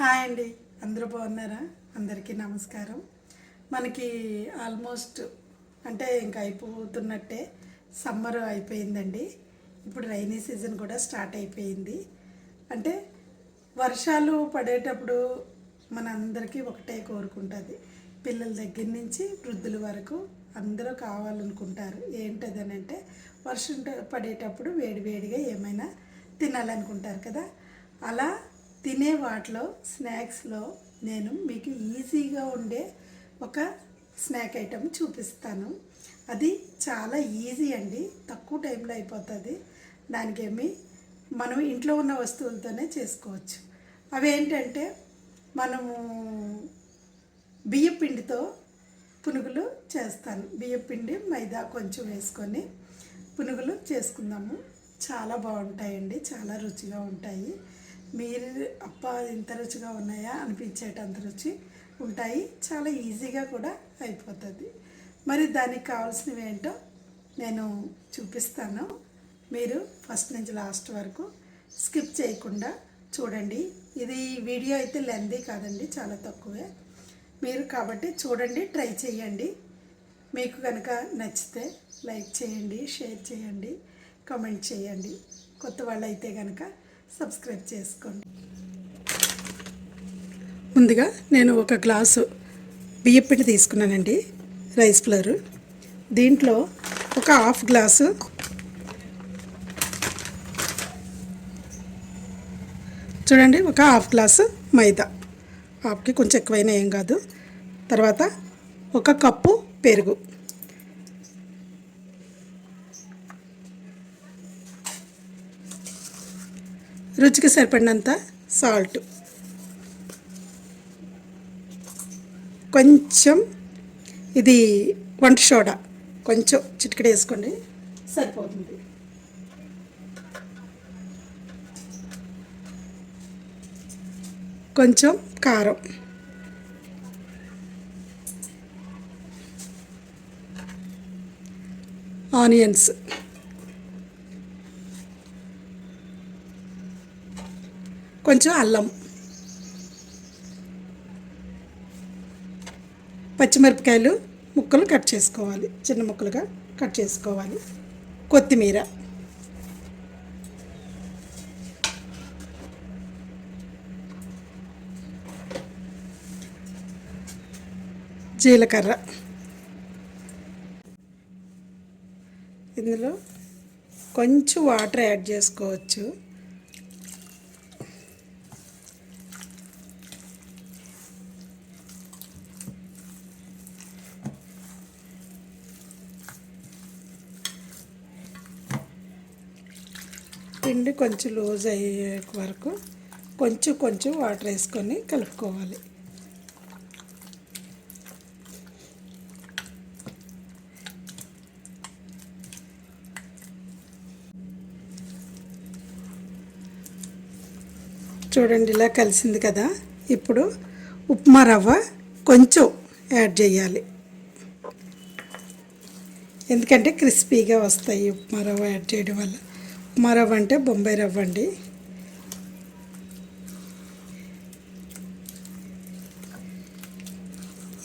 Hi అండి. అందరూ బాగున్నారా? అందరికీ నమస్కారం. మనకి ఆల్మోస్ట్ అంటే ఇంకా అయిపోతున్నట్టే సమ్మర్ అయిపోయిందండి. ఇప్పుడు రైనీ సీజన్ కూడా స్టార్ట్ అయిపోయింది. అంటే వర్షాలు పడేటప్పుడు మనందరికీ ఒకటే కోరుకుంటుంది. పిల్లల దగ్గర నుంచి వృద్ధుల వరకు అందరూ కావాలనుకుంటారు. ఏంటదని అంటే వర్షం పడేటప్పుడు వేడివేడిగా ఏమైనా తినాలనుకుంటారు కదా. అలా తినే వాటిలో స్నాక్స్లో నేను మీకు ఈజీగా ఉండే ఒక స్నాక్ ఐటెం చూపిస్తాను. అది చాలా ఈజీ అండి. తక్కువ టైంలో అయిపోతుంది. దానికేమి మనం ఇంట్లో ఉన్న వస్తువులతోనే చేసుకోవచ్చు. అవి ఏంటంటే మనము బియ్య పిండితో పునుగులు చేస్తాను. బియ్య పిండి మైదా కొంచెం వేసుకొని పునుగులు చేసుకుందాము. చాలా బాగుంటాయండి. చాలా రుచిగా ఉంటాయి. మీరు అప్ప ఇంత రుచిగా ఉన్నాయా అనిపించేటంత రుచి ఉంటాయి. చాలా ఈజీగా కూడా అయిపోతుంది. మరి దానికి కావాల్సినవి ఏంటో నేను చూపిస్తాను. మీరు ఫస్ట్ నుంచి లాస్ట్ వరకు స్కిప్ చేయకుండా చూడండి. ఇది వీడియో అయితే లెందీ కాదండి చాలా తక్కువే. మీరు కాబట్టి చూడండి ట్రై చేయండి. మీకు కనుక నచ్చితే లైక్ చేయండి షేర్ చేయండి కామెంట్ చేయండి. కొత్త వాళ్ళు అయితే కనుక సబ్స్క్రైబ్ చేసుకోండి. ముందుగా నేను ఒక గ్లాసు బియ్యపిండి తీసుకున్నానండి రైస్ ఫ్లవర్ దీంట్లో ఒక హాఫ్ గ్లాసు చూడండి ఒక హాఫ్ గ్లాసు మైదా. హాఫ్కి కొంచెం ఎక్కువైనా ఏం కాదు. తర్వాత ఒక కప్పు పెరుగు. రుచికి సరిపడినంత సాల్ట్. కొంచెం ఇది వంట సోడా. కొంచెం చిటికెడ వేసుకోండి సరిపోతుంది. కొంచెం కారం. ఆనియన్స్. కొంచెం అల్లం. పచ్చిమిరపకాయలు ముక్కలు కట్ చేసుకోవాలి. చిన్న ముక్కలుగా కట్ చేసుకోవాలి. కొత్తిమీర. జీలకర్ర. ఇందులో కొంచెం వాటర్ యాడ్ చేసుకోవచ్చు. పిండి కొంచెం లూజ్ అయ్యే వరకు కొంచెం కొంచెం వాటర్ వేసుకొని కలుపుకోవాలి. చూడండి ఇలా కలిసింది కదా. ఇప్పుడు ఉప్మా రవ్వ కొంచెం యాడ్ చేయాలి. ఎందుకంటే క్రిస్పీగా వస్తాయి ఉప్మా రవ్వ యాడ్ చేయడం వల్ల. ఉప్మా రవ్వ అంటే బొంబాయి రవ్వ అండి.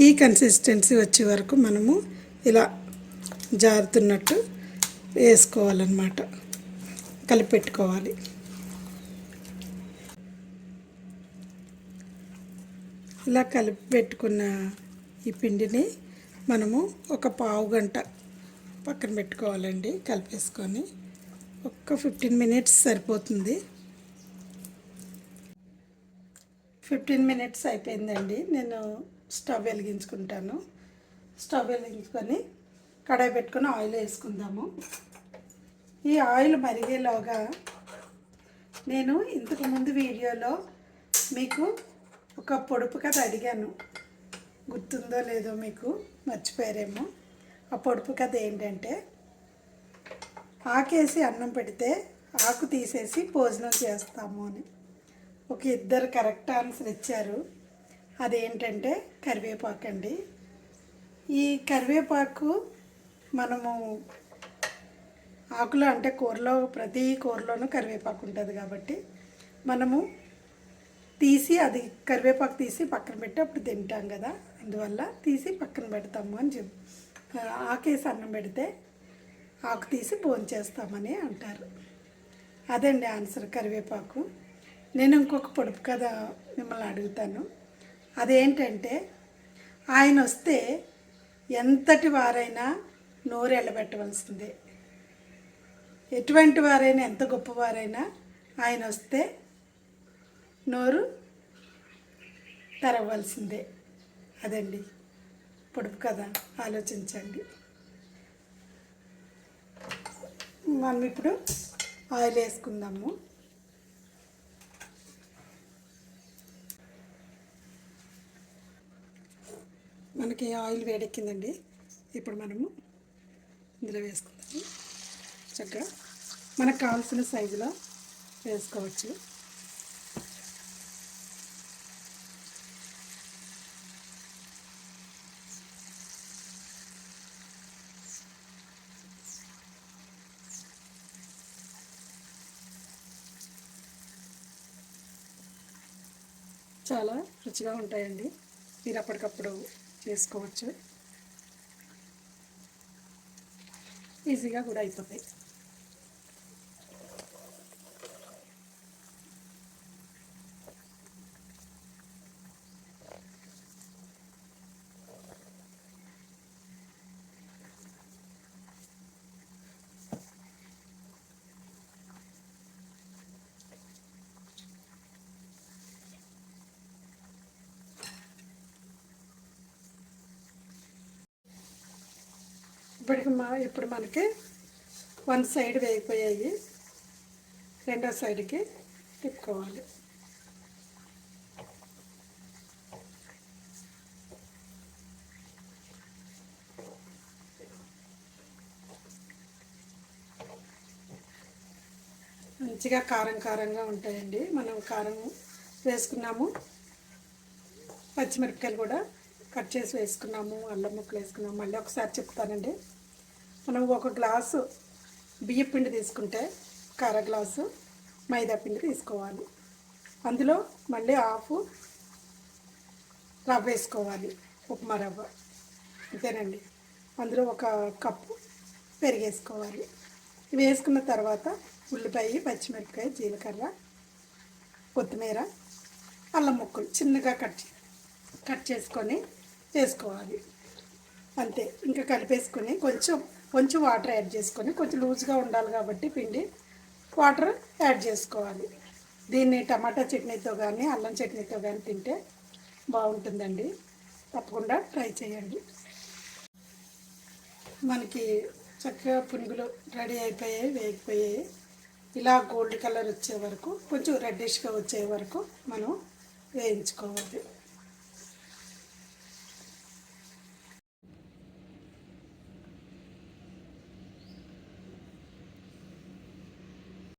ఈ కన్సిస్టెన్సీ వచ్చే వరకు మనము ఇలా జారుతున్నట్టు వేసుకోవాలన్నమాట. కలిపెట్టుకోవాలి. ఇలా కలిపి పెట్టుకున్న ఈ పిండిని మనము ఒక పావు గంట పక్కన పెట్టుకోవాలండి కలిపేసుకొని. ఒక్క ఫిఫ్టీన్ మినిట్స్ సరిపోతుంది. ఫిఫ్టీన్ మినిట్స్ అయిపోయిందండి. నేను స్టవ్ వెలిగించుకుంటాను. స్టవ్ వెలిగించుకొని కడాయి పెట్టుకొని ఆయిల్ వేసుకుందాము. ఈ ఆయిల్ మరిగేలోగా నేను ఇంతకుముందు వీడియోలో మీకు ఒక పొడుపు కథ అడిగాను. గుర్తుందో లేదో మీకు మర్చిపోయారేమో. ఆ పొడుపు కథ ఏంటంటే ఆకేసి అన్నం పెడితే ఆకు తీసేసి భోజనం చేస్తాము అని. ఒక ఇద్దరు కరెక్ట్ ఆన్సర్ ఇచ్చారు. అదేంటంటే కరివేపాకు అండి. ఈ కరివేపాకు మనము ఆకులో అంటే కూరలో ప్రతి కూరలోనూ కరివేపాకు ఉంటుంది కాబట్టి మనము తీసి అది కరివేపాకు తీసి పక్కన పెట్టి అప్పుడు తింటాం కదా. అందువల్ల తీసి పక్కన పెడతాము అని చెప్ ఆకేసి అన్నం పెడితే ఆకు తీసి భోంచేస్తామని అంటారు. అదండి ఆన్సర్ కరివేపాకు. నేను ఇంకొక పొడుపు కథ మిమ్మల్ని అడుగుతాను. అదేంటంటే ఆయన వస్తే ఎంతటి వారైనా నోరు ఎళ్ళబెట్టవలసిందే. ఎటువంటి వారైనా ఎంత గొప్పవారైనా ఆయన వస్తే నోరు తెరవలసిందే అదండి. పొడుపు కథ. ఆలోచించండి. మనం ఇప్పుడు ఆయిల్ వేసుకుందాము. మనకి ఆయిల్ వేడెక్కిందండి. ఇప్పుడు మనము ఇందులో వేసుకుందాము. చక్కగా మనకు కావాల్సిన సైజులో వేసుకోవచ్చు. చాలా రుచిగా ఉంటాయండి. మీరు అప్పటికప్పుడు చేసుకోవచ్చు ఈజీగా కూడా అయిపోతాయి. ఇప్పటికి మా ఇప్పుడు మనకి వన్ సైడ్ వేగిపోయాయి. రెండో సైడ్కి తిప్పుకోవాలి. మంచిగా కారం కారంగా ఉంటాయండి. మనం కారం వేసుకున్నాము. పచ్చిమిరపకాయలు కూడా కట్ చేసి వేసుకున్నాము. అల్లం ముక్కలు వేసుకున్నాము. మళ్ళీ ఒకసారి చెప్తానండి. మనం ఒక గ్లాసు బియ్య పిండి తీసుకుంటే ఒక అర గ్లాసు మైదా పిండి తీసుకోవాలి. అందులో మళ్ళీ హాఫ్ రవ్వ వేసుకోవాలి ఉప్మా రవ్వ. అంతేనండి. అందులో ఒక కప్పు పెరిగేసుకోవాలి ఇవి వేసుకున్న తర్వాత ఉల్లిపాయ పచ్చిమిరపకాయ జీలకర్ర కొత్తిమీర అల్లం ముక్కలు చిన్నగా కట్ చే- కట్ చేసుకొని వేసుకోవాలి. అంతే. ఇంకా కలిపేసుకొని కొంచెం కొంచెం వాటర్ యాడ్ చేసుకొని కొంచెం లూజ్గా ఉండాలి కాబట్టి పిండి వాటర్ యాడ్ చేసుకోవాలి. దీన్ని టమాటా చట్నీతో కానీ అల్లం చట్నీతో కానీ తింటే బాగుంటుందండి. తప్పకుండా ట్రై చేయండి. మనకి చక్కగా పునుగులు రెడీ అయిపోయాయి వేగిపోయాయి. ఇలా గోల్డ్ కలర్ వచ్చే వరకు కొంచెం రెడ్డిష్గా వచ్చే వరకు మనం వేయించుకోవాలి.